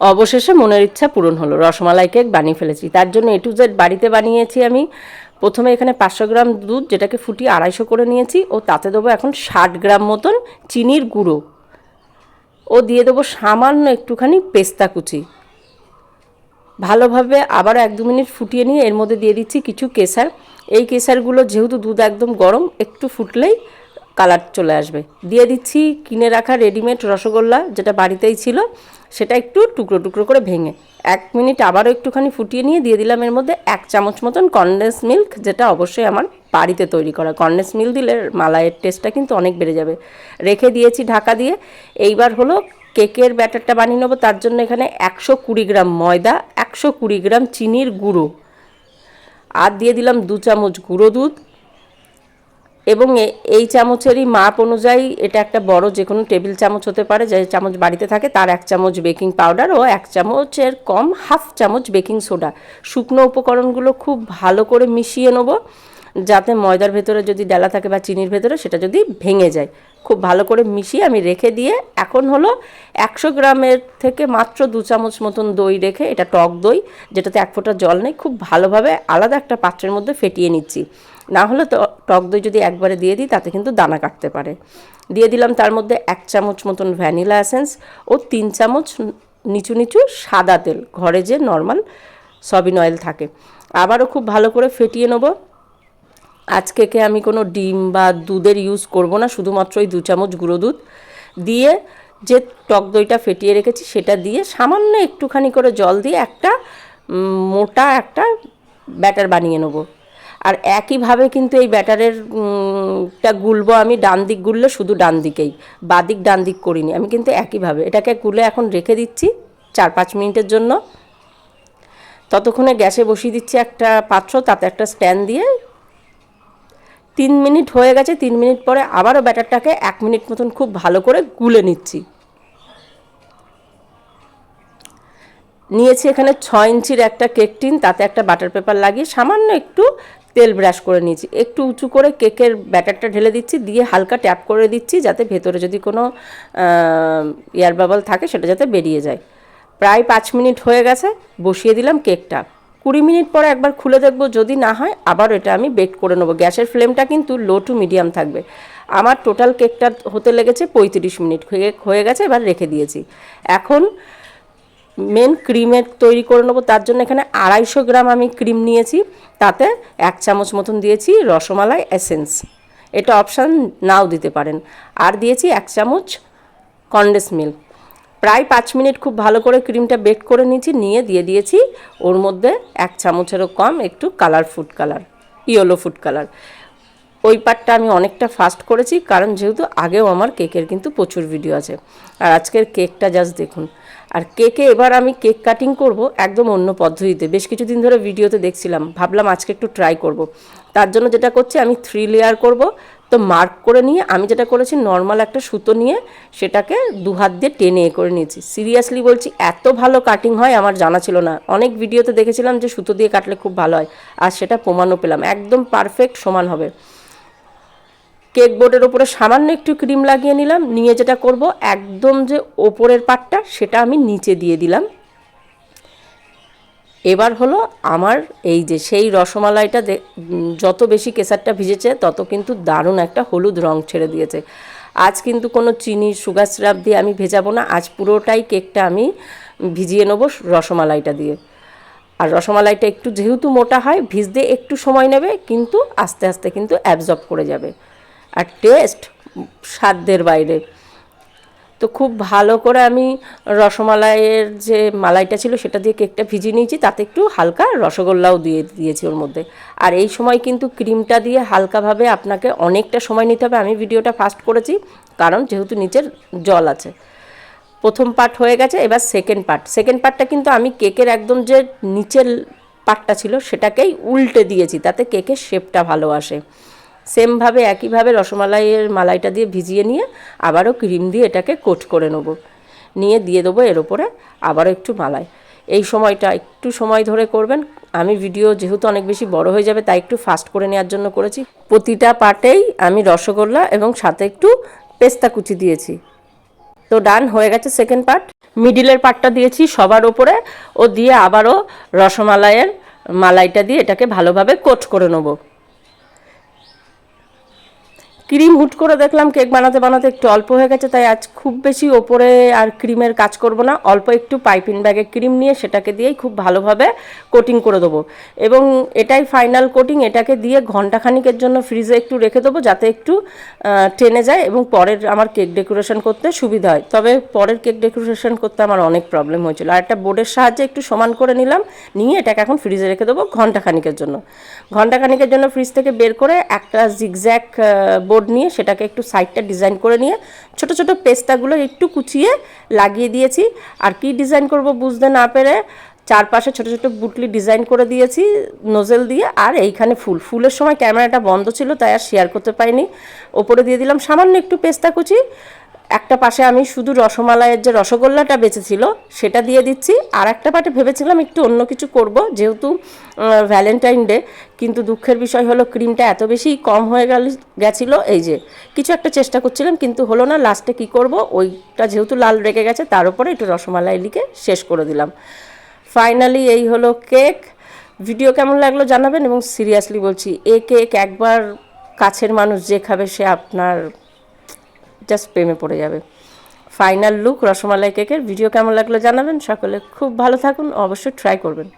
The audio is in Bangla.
অবশেষে মনের ইচ্ছা পূরণ হলো। রসমালাই কেক বানিয়ে ফেলেছি। তার জন্য এ টু জেড বাড়িতে বানিয়েছি আমি। প্রথমে এখানে পাঁচশো গ্রাম দুধ, যেটাকে ফুটিয়ে আড়াইশো করে নিয়েছি। ও তাতে দেবো এখন ষাট গ্রাম মতন চিনির গুঁড়ো। ও দিয়ে দেবো সামান্য একটুখানি পেস্তা কুচি। ভালোভাবে আবার এক দু মিনিট ফুটিয়ে নিয়ে এর মধ্যে দিয়ে দিচ্ছি কিছু কেসার। এই কেসারগুলো যেহেতু দুধ একদম গরম, একটু ফুটলেই কালার চলে আসবে। দিয়ে দিচ্ছি কিনে রাখা রেডিমেড রসগোল্লা যেটা বাড়িতেই ছিল, সেটা একটু টুকরো টুকরো করে ভেঙে এক মিনিট আবারও একটুখানি ফুটিয়ে নিয়ে দিয়ে দিলাম এর মধ্যে এক চামচ মতন কনডেন্স মিল্ক যেটা অবশ্যই আমার বাড়িতে তৈরি করা। কনডেন্স মিল্ক দিলে মালাইয়ের টেস্টটা কিন্তু অনেক বেড়ে যাবে। রেখে দিয়েছি ঢাকা দিয়ে। এইবার হলো কেকের ব্যাটারটা বানিয়ে নেব। তার জন্য এখানে একশো কুড়ি গ্রাম ময়দা, একশো কুড়ি গ্রাম চিনির গুঁড়ো। আর দিয়ে দিলাম দু চামচ গুঁড়ো দুধ। এবং এই চামচেরই মাপ অনুযায়ী এটা একটা বড় যে কোনো টেবিল চামচ হতে পারে, যে চামচ বাড়িতে থাকে তার এক চামচ বেকিং পাউডার ও এক চামচের কম হাফ চামচ বেকিং সোডা। শুকনো উপকরণগুলো খুব ভালো করে মিশিয়ে নেব, যাতে ময়দার ভেতরে যদি ডালা থাকে বা চিনির ভেতরে সেটা যদি ভেঙে যায়। খুব ভালো করে মিশিয়ে আমি রেখে দিয়ে এখন হলো একশো গ্রামের থেকে মাত্র দু চামচ মতন দই রেখে এটা টক দই, যেটাতে এক ফোঁটা জল নেই, খুব ভালোভাবে আলাদা একটা পাত্রের মধ্যে ফেটিয়ে নিচ্ছি। না হলে তো টক দই যদি একবারে দিয়ে দিই, তাতে কিন্তু দানা কাটতে পারে। দিয়ে দিলাম তার মধ্যে এক চামচ মতন ভ্যানিলা এসেন্স ও তিন চামচ নিচু নিচু সাদা তেল, ঘরে যে নর্মাল সবিন অয়েল থাকে। আবারও খুব ভালো করে ফেটিয়ে নেব। আজকেকে আমি কোনো ডিম বা দুধের ইউজ করব না, শুধুমাত্র ওই দু চামচ গুঁড়ো দুধ দিয়ে যে টক দইটা ফেটিয়ে রেখেছি সেটা দিয়ে সামান্য একটুখানি করে জল দিয়ে একটা মোটা একটা ব্যাটার বানিয়ে নেব। আর একইভাবে কিন্তু এই ব্যাটারের টা গুলবো আমি, ডান দিক গুললে শুধু ডান দিকেই বাদিক ডান দিক করিনি, আমি কিন্তু একইভাবে এটাকে গুলে এখন রেখে দিচ্ছি চার পাঁচ মিনিটের জন্য। ততক্ষণে গ্যাসে বসিয়ে দিচ্ছি একটা পাত্র, তাতে একটা স্ট্যান্ড দিয়ে তিন মিনিট হয়ে গেছে, তিন মিনিট পরে আবারও ব্যাটারটাকে এক মিনিট মতন খুব ভালো করে গুলে নিচ্ছি। নিয়েছি এখানে ছ ইঞ্চির একটা কেক টিন তাতে একটা বাটার পেপার লাগিয়ে সামান্য একটু তেল ব্রাশ করে নিয়েছি। একটু উঁচু করে কেকের ব্যাটারটা ঢেলে দিচ্ছি, দিয়ে হালকা ট্যাপ করে দিচ্ছি, যাতে ভেতরে যদি কোনো এয়ার বাবল থাকে, সেটা যাতে বেরিয়ে যায়। প্রায় পাঁচ মিনিট হয়ে গেছে, বসিয়ে দিলাম কেকটা। কুড়ি মিনিট পরে একবার খুলে দেখব, যদি না হয় আবার এটা আমি বেক করে নেব। গ্যাসের ফ্লেমটা কিন্তু লো টু মিডিয়াম থাকবে। আমার টোটাল কেকটা হতে লেগেছে পঁয়ত্রিশ মিনিট। হয়ে গেছে, এবার রেখে দিয়েছি। এখন মেন ক্রিমের তৈরি করে নেব, তার জন্য এখানে আড়াইশো গ্রাম আমি ক্রিম নিয়েছি। তাতে এক চামচ মতন দিয়েছি রসমালাই এসেন্স। এটা অপশান নাও দিতে পারেন। আর দিয়েছি এক চামচ কন্ডেন্স মিল্ক। প্রায় পাঁচ মিনিট খুব ভালো করে ক্রিমটা বেক করে নিয়েছি, নিয়ে দিয়ে দিয়েছি। ওর মধ্যে এক চামচেরও কম একটু colour food colour, yellow food colour. ওই পার্টটা আমি অনেকটা ফাস্ট করেছি, কারণ যেহেতু আগেও আমার কেকের কিন্তু প্রচুর ভিডিও আছে। আর আজকের কেকটা জাস্ট দেখুন। আর কেকে এবার আমি কেক কাটিং করব একদম অন্য পদ্ধতিতে। বেশ কিছুদিন ধরে ভিডিওতে দেখছিলাম, ভাবলাম আজকে একটু ট্রাই করব। তার জন্য যেটা করছি, আমি থ্রি লেয়ার করব। তো মার্ক করে নিয়ে আমি যেটা করেছি নর্মাল একটা সুতো নিয়ে সেটাকে দু হাত দিয়ে টেনে এ করে নিয়েছি। সিরিয়াসলি বলছি, এত ভালো কাটিং হয় আমার জানা ছিল না। অনেক ভিডিওতে দেখেছিলাম যে সুতো দিয়ে কাটলে খুব ভালো হয়, আর সেটা প্রমাণও পেলাম। একদম পারফেক্ট সমান হবে। কেক বোর্ডের ওপরে সামান্য একটু ক্রিম লাগিয়ে নিলাম, নিয়ে যেটা করব, একদম যে ওপরের পাটটা সেটা আমি নিচে দিয়ে দিলাম। এবার হলো আমার এই যে সেই রসমালাইটা যত বেশি কেসারটা ভিজেছে, তত কিন্তু দারুণ একটা হলুদ রং ছেড়ে দিয়েছে। আজ কিন্তু কোনো চিনি, সুগার সিরাপ দিয়ে আমি ভেজাবো না, আজ পুরোটাই কেকটা আমি ভিজিয়ে নেব রসমালাইটা দিয়ে। আর রসমালাইটা একটু যেহেতু মোটা হয়, ভিজতে একটু সময় নেবে, কিন্তু আস্তে আস্তে কিন্তু অ্যাবজর্ব করে যাবে। আর টেস্ট সাধ্যের বাইরে। তো খুব ভালো করে আমি রসমালাইয়ের যে মালাইটা ছিল সেটা দিয়ে কেকটা ভিজিয়ে নিয়েছি, তাতে একটু হালকা রসগোল্লাও দিয়ে দিয়েছি ওর মধ্যে। আর এই সময় কিন্তু ক্রিমটা দিয়ে হালকাভাবে আপনাকে অনেকটা সময় নিতে হবে, আমি ভিডিওটা ফাস্ট করেছি, কারণ যেহেতু নিচের জল আছে। প্রথম পার্ট হয়ে গেছে, এবার সেকেন্ড পার্ট। সেকেন্ড পার্টটা কিন্তু আমি কেকের একদম যে নিচের পার্টটা ছিল, সেটাকেই উল্টে দিয়েছি, তাতে কেকের শেপটা ভালো আসে। সেমভাবে একইভাবে রসমালাইয়ের মালাইটা দিয়ে ভিজিয়ে নিয়ে আবারও ক্রিম দিয়ে এটাকে কোট করে নেব। নিয়ে দিয়ে দেবো এর ওপরে আবারও একটু মালাই। এই সময়টা একটু সময় ধরে করবেন। আমি ভিডিও যেহেতু অনেক বেশি বড় হয়ে যাবে, তাই একটু ফাস্ট করে নেওয়ার জন্য করেছি। প্রতিটা পার্টেই আমি রসগোল্লা এবং সাথে একটু পেস্তা কুচি দিয়েছি। তো ডান হয়ে গেছে সেকেন্ড পার্ট মিডিলের পার্টটা দিয়েছি সবার ওপরে। ও দিয়ে আবারও রসমালাইয়ের মালাইটা দিয়ে এটাকে ভালোভাবে কোট করে নেব। ক্রিম হুট করে দেখলাম, কেক বানাতে বানাতে একটু অল্প হয়ে গেছে, তাই আজ খুব বেশি ওপরে আর ক্রিমের কাজ করব না। অল্প একটু পাইপিং ব্যাগে ক্রিম নিয়ে সেটাকে দিয়েই খুব ভালোভাবে কোটিং করে দেবো। এবং এটাই ফাইনাল কোটিং, এটাকে দিয়ে ঘন্টাখানিকের জন্য ফ্রিজে একটু রেখে দেবো, যাতে একটু টেনে যায় এবং পরের আমার কেক ডেকোরেশন করতে সুবিধা হয়। তবে পরের কেক ডেকোরেশন করতে আমার অনেক প্রবলেম হয়েছিল। আর একটা বোর্ডের সাহায্যে একটু সমান করে নিলাম, নিয়ে এটাকে এখন ফ্রিজে রেখে দেবো ঘন্টাখানিকের জন্য। ঘন্টাখানিকের জন্য ফ্রিজ থেকে বের করে একটা জিগজ্যাক বোর্ড নিয়ে সেটাকে একটু সাইডটা ডিজাইন করে নিয়ে ছোট ছোট পেস্তাগুলো একটু কুচিয়ে লাগিয়ে দিয়েছি। আর কি ডিজাইন করব বুঝতে না পেরে চারপাশে ছোট ছোট বুটলি ডিজাইন করে দিয়েছি নোজেল দিয়ে। আর এইখানে ফুল। ফুলের সময় ক্যামেরাটা বন্ধ ছিল, তাই আর শেয়ার করতে পারিনি। ওপরে দিয়ে দিলাম সামান্য একটু পেস্তা কুচি। একটা পাশে আমি শুধু রসমালাইয়ের যে রসগোল্লাটা বেঁচেছিল, সেটা দিয়ে দিচ্ছি। আর একটা পাটে ভেবেছিলাম একটু অন্য কিছু করব, যেহেতু ভ্যালেন্টাইন ডে কিন্তু দুঃখের বিষয় হলো ক্রিমটা এত বেশি কম হয়ে গেল, গেছিল, এই যে, কিছু একটা চেষ্টা করছিলাম, কিন্তু হলো না লাস্টে কি করব, ওইটা যেহেতু লাল রেগে গেছে, তার উপরে একটু রসমালাই লিখে শেষ করে দিলাম। ফাইনালি এই হলো কেক ভিডিও কেমন লাগল জানাবেন, এবং সিরিয়াসলি বলছি, এ কেক একবার কাছের মানুষ যে খাবে, সে আপনার জাস্ট প্রেমে পড়ে যাবে। ফাইনাল লুক রসমালাই কেকের ভিডিও কেমন লাগল জানাবেন? সকলে খুব ভালো থাকুন, অবশ্যই ট্রাই করবেন।